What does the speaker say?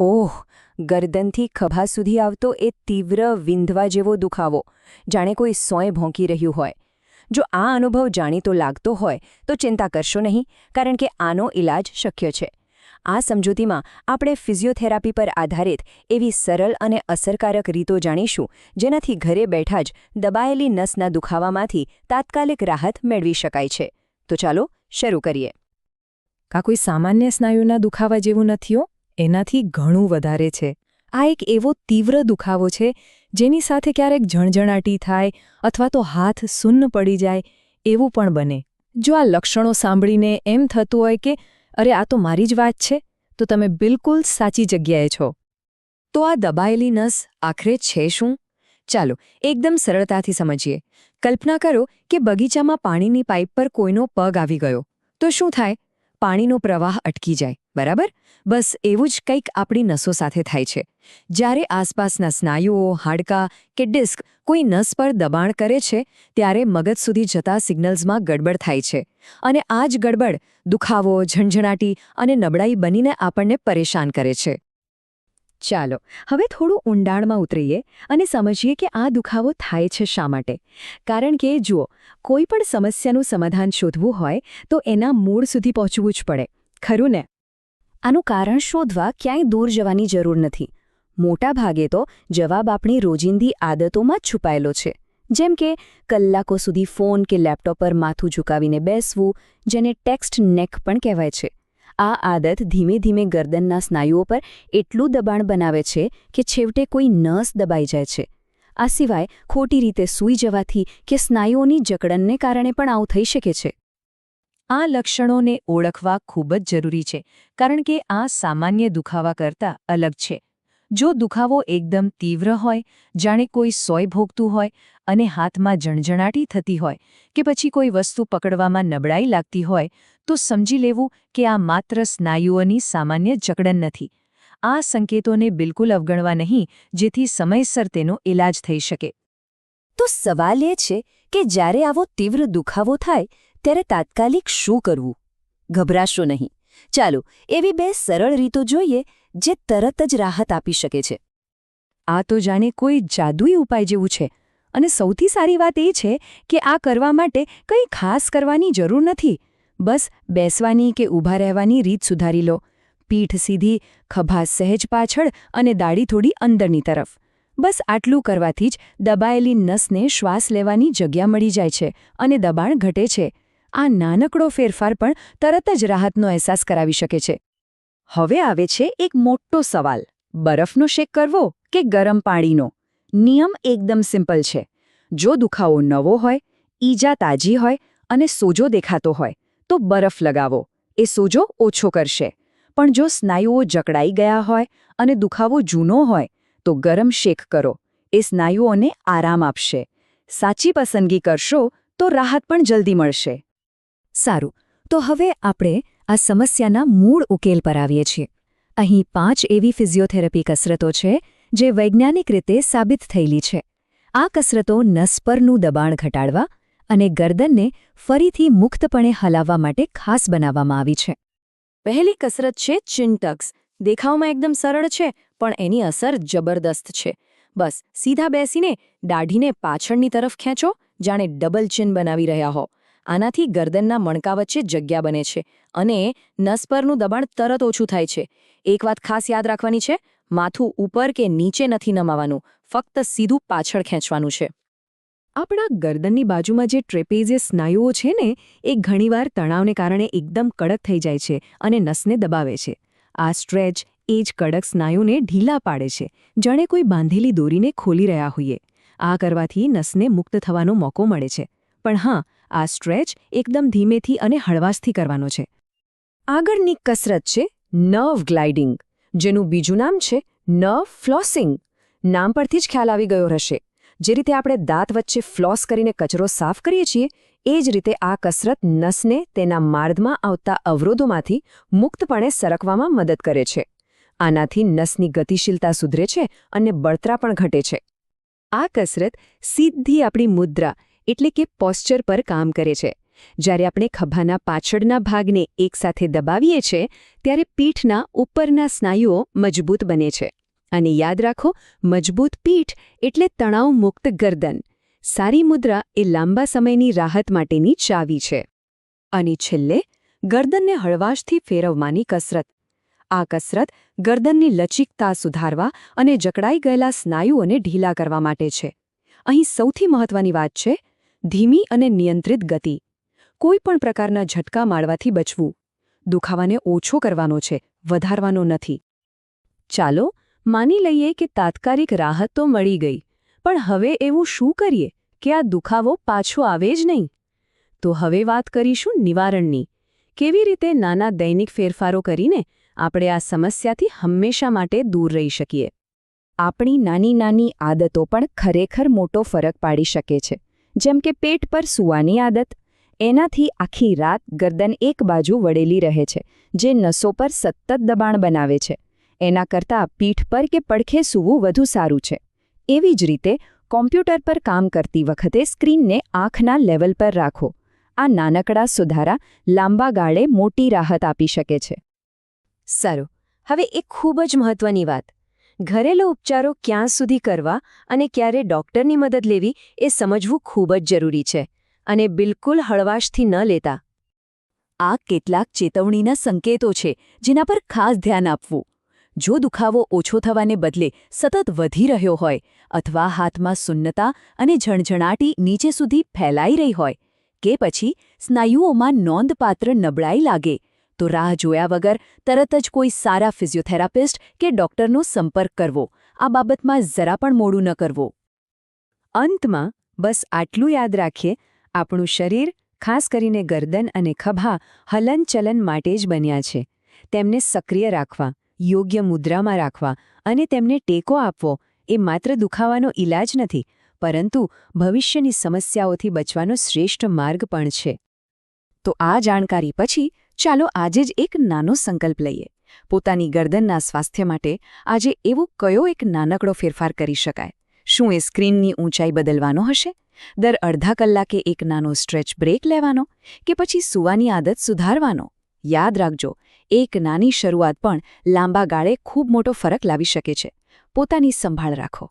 ઓહ, ગરદનથી ખભા સુધી આવતો એ તીવ્ર વિંધવા જેવો દુખાવો, જાણે કોઈ સોય ભોંકી રહ્યું હોય. જો આ અનુભવ જાણીતો લાગતો હોય, તો ચિંતા કરશો નહીં, કારણ કે આનો ઇલાજ શક્ય છે. આ સમજૂતીમાં આપણે ફિઝિયોથેરાપી પર આધારિત એવી સરળ અને અસરકારક રીતો જાણીશું, જેનાથી ઘરે બેઠા જ દબાયેલી નસના દુખાવામાંથી તાત્કાલિક રાહત મેળવી શકાય છે. તો ચાલો, શરૂ કરીએ. કા કોઈ સામાન્ય સ્નાયુના દુખાવા જેવું નથી હો? એનાથી ઘણું વધારે છે. આ એક એવો તીવ્ર દુખાવો છે, જેની સાથે ક્યારેક જણજણાટી થાય અથવા તો હાથ સુન્ન પડી જાય એવું પણ બને. જો આ લક્ષણો સાંભળીને એમ થતું હોય કે, અરે, આ તો મારી જ વાત છે, તો તમે બિલકુલ સાચી જગ્યાએ છો. તો આ દબાયેલી નસ આખરે છે શું? ચાલો, એકદમ સરળતાથી સમજીએ. કલ્પના કરો કે બગીચામાં પાણીની પાઇપ પર કોઈનો પગ આવી ગયો. તો શું થાય? પાણીનો પ્રવાહ અટકી જાય, બરાબર? બસ એવું જ કંઈક આપણી નસો સાથે થાય છે. જ્યારે આસપાસના સ્નાયુઓ, હાડકાં કે ડિસ્ક કોઈ નસ પર દબાણ કરે છે, ત્યારે મગજ સુધી જતા સિગ્નલ્સમાં ગડબડ થાય છે. અને આ જ ગડબડ દુખાવો ઝણઝણાટી અને નબળાઈ બનીને આપણને પરેશાન કરે છે. ચાલો, હવે થોડું ઊંડાણમાં ઉતરીએ અને સમજીએ કે આ દુખાવો થાય છે શા માટે. કારણ કે, જુઓ, કોઈ પણ સમસ્યાનું સમાધાન શોધવું હોય, તો એના મૂળ સુધી પહોંચવું જ પડે. ખરું ને? આનું કારણ શોધવા ક્યાંય દૂર જવાની જરૂર નથી. મોટા ભાગે તો જવાબ આપણી રોજિંદી આદતોમાં જ છુપાયેલો છે. જેમ કે, કલાકો સુધી ફોન કે લેપટોપ પર માથું ઝુકાવીને બેસવું, જેને ટેક્સ્ટ નેક પણ કહેવાય છે. આ આદત ધીમે ધીમે ગરદનના સ્નાયુઓ પર એટલું દબાણ બનાવે છે કે છેવટે કોઈ નસ દબાઈ જાય છે. આ સિવાય ખોટી રીતે સૂઈ જવાથી કે સ્નાયુઓની જકડનને કારણે પણ આવું થઈ શકે છે. આ લક્ષણોને ઓળખવા ખૂબ જ જરૂરી છે, કારણ કે આ સામાન્ય દુખાવા કરતાં અલગ છે. જો દુખાવો એકદમ તીવ્ર હોય, જાણે કોઈ સોય ભોગતું હોય અને હાથમાં જણજણાટી થતી હોય કે પછી કોઈ વસ્તુ પકડવામાં નબળાઈ લાગતી હોય, તો સમજી લેવું કે આ માત્ર સ્નાયુઓની સામાન્ય જકડન નથી. આ સંકેતોને બિલકુલ અવગણવા નહીં, જેથી સમયસર તેનો ઇલાજ થઈ શકે. તો સવાલ એ છે કે જ્યારે આવો તીવ્ર દુખાવો થાય, ત્યારે તાત્કાલિક શું કરવું? ગભરાશો નહીં. ચાલો, એવી બે સરળ રીતો જોઈએ જે તરત જ રાહત આપી શકે છે. આ તો જાણે કોઈ જાદુઈ ઉપાય જેવું છે. અને સૌથી સારી વાત એ છે કે આ કરવા માટે કંઈ ખાસ કરવાની જરૂર નથી. બસ બેસવાની કે ઊભા રહેવાની રીત સુધારી લો. પીઠ સીધી ખભા સહેજ પાછળ અને દાઢી થોડી અંદરની તરફ. બસ આટલું કરવાથી જ દબાયેલી નસને શ્વાસ લેવાની જગ્યા મળી જાય છે અને દબાણ ઘટે છે. આ નાનકડો ફેરફાર પણ તરત જ રાહતનો અહેસાસ કરાવી શકે છે. હવે આવે છે એક મોટો સવાલ. બરફનો શેક કરવો કે ગરમ પાણીનો? નિયમ એકદમ સિમ્પલ છે. જો દુખાવો નવો હોય, ઈજા તાજી હોય અને સોજો દેખાતો હોય, તો બરફ લગાવો. એ સોજો ઓછો કરશે. પણ જો સ્નાયુઓ જકડાઈ ગયા હોય અને દુખાવો જૂનો હોય, તો ગરમ શેક કરો. એ સ્નાયુઓને આરામ આપશે. સાચી પસંદગી કરશો તો રાહત પણ જલ્દી મળશે. સારું. તો હવે આપણે આ સમસ્યાના મૂળ ઉકેલ પર આવીએ છીએ. અહીં પાંચ એવી ફિઝિયોથેરાપી કસરતો છે જે વૈજ્ઞાનિક રીતે સાબિત થયેલી છે. આ કસરતો નસ પરનું દબાણ ઘટાડવા અને ગરદનને ફરીથી મુક્તપણે હલાવવા માટે ખાસ બનાવવામાં આવી છે. પહેલી કસરત છે ચિનટક્સ દેખાવમાં એકદમ સરળ છે, પણ એની અસર જબરદસ્ત છે. બસ, સીધા બેસીને દાઢીને પાછળની તરફ ખેંચો, જાણે ડબલ ચિન બનાવી રહ્યા હો. આનાથી ગરદનના મણકા વચ્ચે જગ્યા બને છે અને નસ પરનું દબાણ તરત ઓછું થાય છે. એક વાત ખાસ યાદ રાખવાની છે, માથું ઉપર કે નીચે નથી નમાવાનું, ફક્ત સીધું પાછળ ખેંચવાનું છે. આપણા ગરદનની બાજુમાં જે ટ્રેપેઝિયસ સ્નાયુઓ છે ને, એ ઘણીવાર તણાવને કારણે એકદમ કડક થઈ જાય છે અને નસને દબાવે છે. આ સ્ટ્રેચ એ જ કડક સ્નાયુને ઢીલા પાડે છે. જાણે કોઈ બાંધેલી દોરીને ખોલી રહ્યા હોઈએ. આ કરવાથી નસને મુક્ત થવાનો મોકો મળે છે. પણ હા આ સ્ટ્રેચ એકદમ ધીમેથી અને હળવાશથી કરવાનો છે. આગળની કસરત છે નર્વ ગ્લાઇડિંગ જેનું બીજું નામ છે નર્વ ફ્લોસિંગ નામ પરથી જ ખ્યાલ આવી ગયો હશે. જે રીતે આપણે દાંત વચ્ચે ફ્લોસ કરીને કચરો સાફ કરીએ છીએ, એ જ રીતે આ કસરત નસને તેના માર્ગમાં આવતા અવરોધોમાંથી મુક્તપણે સરકવામાં મદદ કરે છે. આનાથી નસની ગતિશીલતા સુધરે છે અને બળતરા પણ ઘટે છે. આ કસરત સીધી આપણી મુદ્રા એટલે કે પોસ્ચર પર કામ કરે છે. જ્યારે આપણે ખભાના પાછળના ભાગને એકસાથે દબાવીએ છીએ ત્યારે પીઠના ઉપરના સ્નાયુઓ મજબૂત બને છે. અને યાદ રાખો, મજબૂત પીઠ એટલે તણાવ-મુક્ત ગરદન. સારી મુદ્રા એ લાંબા સમયની રાહત માટેની ચાવી છે. અને છેલ્લે, ગરદનને હળવાશથી ફેરવવાની કસરત. આ કસરત ગરદનની લચીકતા સુધારવા અને જકડાઈ ગયેલા સ્નાયુઓને ઢીલા કરવા માટે છે. અહીં સૌથી મહત્વની વાત છે ધીમી અને નિયંત્રિત ગતિ. કોઈ પણ પ્રકારના ઝટકા મારવાથી બચવું. દુખાવાને ઓછો કરવાનો છે, વધારવાનો નથી. ચાલો, માની લઈએ કે તાત્કાલિક રાહત તો મળી ગઈ, પણ હવે એવું શું કરીએ કે આ દુખાવો પાછો આવે જ નહીં? તો હવે વાત કરીશું નિવારણની. કેવી રીતે નાના દૈનિક ફેરફારો કરીને આપણે આ સમસ્યાથી હંમેશા માટે દૂર રહી શકીએ? આપણી નાની નાની આદતો પણ ખરેખર મોટો ફરક પાડી શકે છે. જેમ કે પેટ પર સૂવાની આદત, એનાથી આખી રાત ગરદન એક બાજુ વળેલી રહે છે, જે નસો પર સતત દબાણ બનાવે છે. એના કરતાં પીઠ પર કે પડખે સૂવું વધુ સારું છે. એવી જ રીતે કોમ્પ્યુટર પર કામ કરતી વખતે સ્ક્રીનને આંખના લેવલ પર રાખો. આ નાનકડા સુધારા લાંબા ગાળે મોટી રાહત આપી શકે છે. સારું. હવે એક ખૂબ જ મહત્વની વાત. ઘરેલું ઉપચારો ક્યાં સુધી કરવા અને ક્યારે ડોક્ટરની મદદ લેવી એ સમજવું ખૂબ જ જરૂરી છે અને બિલકુલ હળવાશથી ન લેતા. આ કેટલાક ચેતવણીના સંકેતો છે જેના પર ખાસ ધ્યાન આપવું. જો દુખાવો ઓછો થવાને બદલે સતત વધી રહ્યો હોય અથવા હાથમાં સુન્નતા અને ઝણઝણાટી નીચે સુધી ફેલાઈ રહી હોય કે પછી સ્નાયુઓમાં નોંધપાત્ર નબળાઈ લાગે તો રાહ જોયા વગર તરત જ કોઈ સારા ફિઝિયોથેરાપિસ્ટ કે ડોક્ટરનો સંપર્ક કરવો. આ બાબતમાં જરા પણ મોડું ન કરવું. અંતમાં, બસ આટલું યાદ રાખીએ, આપણું શરીર, ખાસ કરીને ગરદન અને ખભા, હલનચલન માટે જ બન્યા છે. તેમને સક્રિય રાખવા, યોગ્ય મુદ્રામાં રાખવા અને તેમને ટેકો આપવો એ માત્ર દુખાવાનો ઈલાજ નથી, પરંતુ ભવિષ્યની સમસ્યાઓથી બચવાનો શ્રેષ્ઠ માર્ગ પણ છે. તો આ જાણકારી પછી ચાલો આજે જ એક નાનો સંકલ્પ લઈએ. પોતાની ગરદનના સ્વાસ્થ્ય માટે આજે એવો કયો એક નાનકડો ફેરફાર કરી શકાય? શું એ સ્ક્રીનની ઊંચાઈ બદલવાનો હશે? દર અડધા કલાકે એક નાનો સ્ટ્રેચ બ્રેક લેવાનો કે પછી સૂવાની આદત સુધારવાનો? યાદ રાખજો, એક નાની શરૂઆત પણ લાંબા ગાળે ખૂબ મોટો ફરક લાવી શકે છે. પોતાની સંભાળ રાખો.